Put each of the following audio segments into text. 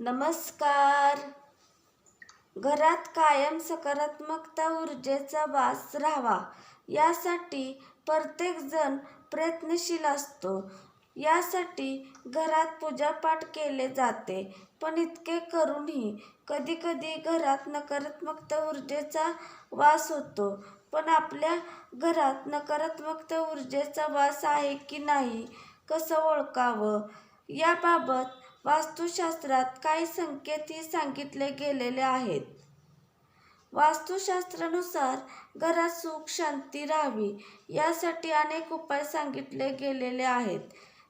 नमस्कार. घरात कायम सकारात्मकता ऊर्जेचा वास राहावा. यासाठी प्रत्येकजण प्रयत्नशील असतो. यासाठी घरात पूजापाठ केले जाते. पण इतके करूनही कधीकधी घरात नकारात्मकता ऊर्जेचा वास होतो. पण आपल्या घरात नकारात्मकता ऊर्जेचा वास आहे की नाही कसं ओळखावं? याबाबत वास्तुशास्त्रात काही संकेतही सांगितले गेलेले आहेत. वास्तुशास्त्रानुसार घरात सुख शांती राहावी यासाठी अनेक उपाय सांगितले गेलेले आहेत.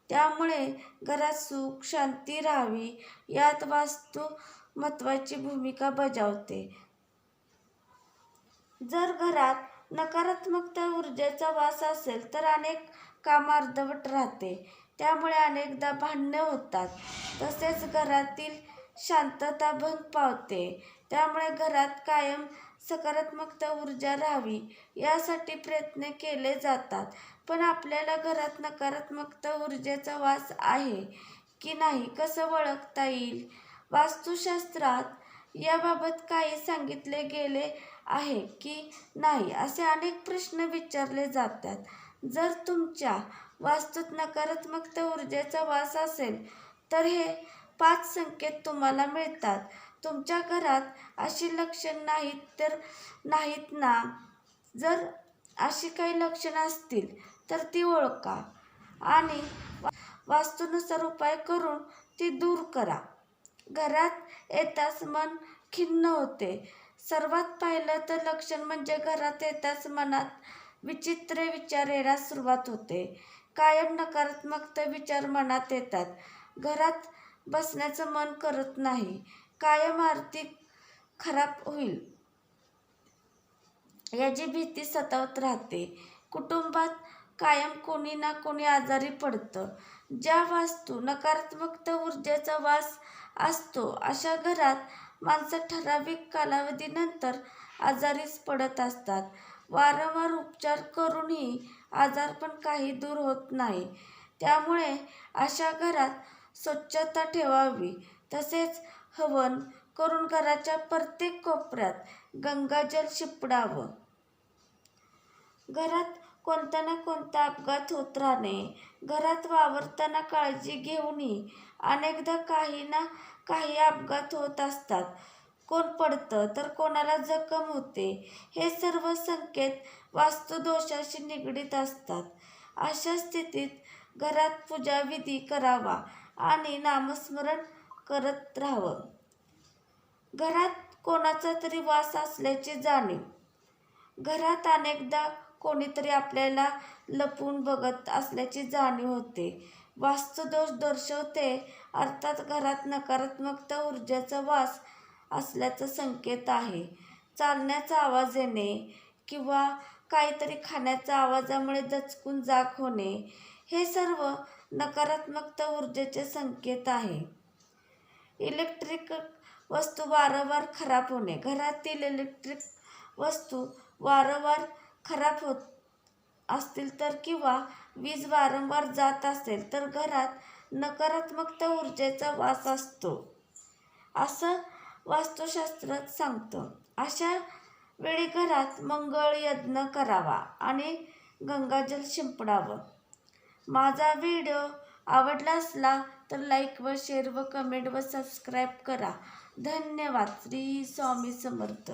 त्यामुळे घरात सुख शांती राहावी यात वास्तू महत्त्वाची भूमिका बजावते. जर घरात नकारात्मकता ऊर्जेचा वास असेल तर अनेक काम अर्धवट राहते. त्यामुळे अनेकदा भांडणे होतात. तसेच घरातील शांतता भंग पावते. त्यामुळे घरात कायम सकारात्मकता ऊर्जा राहावी यासाठी प्रयत्न केले जातात. पण आपल्याला घरात नकारात्मकता ऊर्जेचा वास आहे की नाही कसं ओळखता येईल? वास्तुशास्त्रात याबाबत काही सांगितले गेले आहे की नाही असे अनेक प्रश्न विचारले जातात. जर तुमच्या वास्तूत नकारात्मकता ऊर्जेचा वास असेल तर हे पाच संकेत तुम्हाला मिळतात. तुमच्या घरात अशी लक्षण नाहीत तर नाहीत ना? जर अशी काही लक्षणं असतील तर ती ओळखा आणि वास्तूनुसार उपाय करून ती दूर करा. घरात येताच मन खिन्न होते. सर्वात पहिलं तर लक्षण म्हणजे घरात येताच मनात विचित्र विचार येण्यास सुरुवात होते. कायम नकारात्मकता विचार मनात येतात. घरात बसण्याचं मन करत नाही. कायम आर्थिक खराब होईल. याची भीती सतावत राहते. कुटुंबात कायम कोणी ना कोणी आजारी पडतं. ज्या वास्तू नकारात्मक ऊर्जेचा वास असतो अशा घरात माणसं ठराविक कालावधीनंतर आजारीच पडत असतात. वारंवार उपचार करूनही आजारपण काही दूर होत नाही. त्यामुळे अशा घरात स्वच्छता ठेवावी तसेच हवन करून घराच्या प्रत्येक कोपऱ्यात गंगाजल शिपडावं. घरात कोणता ना कोणता अपघात होत राहणे घरात वावरताना काळजी घेऊनही अनेकदा काही ना काही अपघात होत असतात. कोण पडतं तर कोणाला जखम होते हे सर्व संकेत वास्तुदोषाशी निगडीत असतात. अशा स्थितीत घरात पूजाविधी करावा आणि नामस्मरण करत राहावं. घरात कोणाचा तरी वास असल्याची जाणीव. घरात अनेकदा कोणीतरी आपल्याला लपून बघत असल्याची जाणीव होते. वास्तुदोष दर्शवते अर्थात घरात नकारात्मकता ऊर्जेचा वास असल्याचा संकेत आहे. चालण्याचा आवाज येणे किंवा काहीतरी खाण्याच्या आवाजामुळे दचकून जाग होणे हे सर्व नकारात्मकता ऊर्जेचे संकेत आहे. इलेक्ट्रिक वस्तू वारंवार खराब होणे. घरातील इलेक्ट्रिक वस्तू वारंवार खराब होत असतील तर किंवा वीज वारंवार जात असेल तर घरात नकारात्मकता ऊर्जेचा वास असतो. असं वास्तुशास्त्र सांगतं अशा वेळी घरात मंगळ यज्ञ करावा आणि गंगाजल शिंपडावं. माझा व्हिडिओ आवडला असला तर लाईक व शेअर व कमेंट व सबस्क्राईब करा. धन्यवाद. श्री स्वामी समर्थ.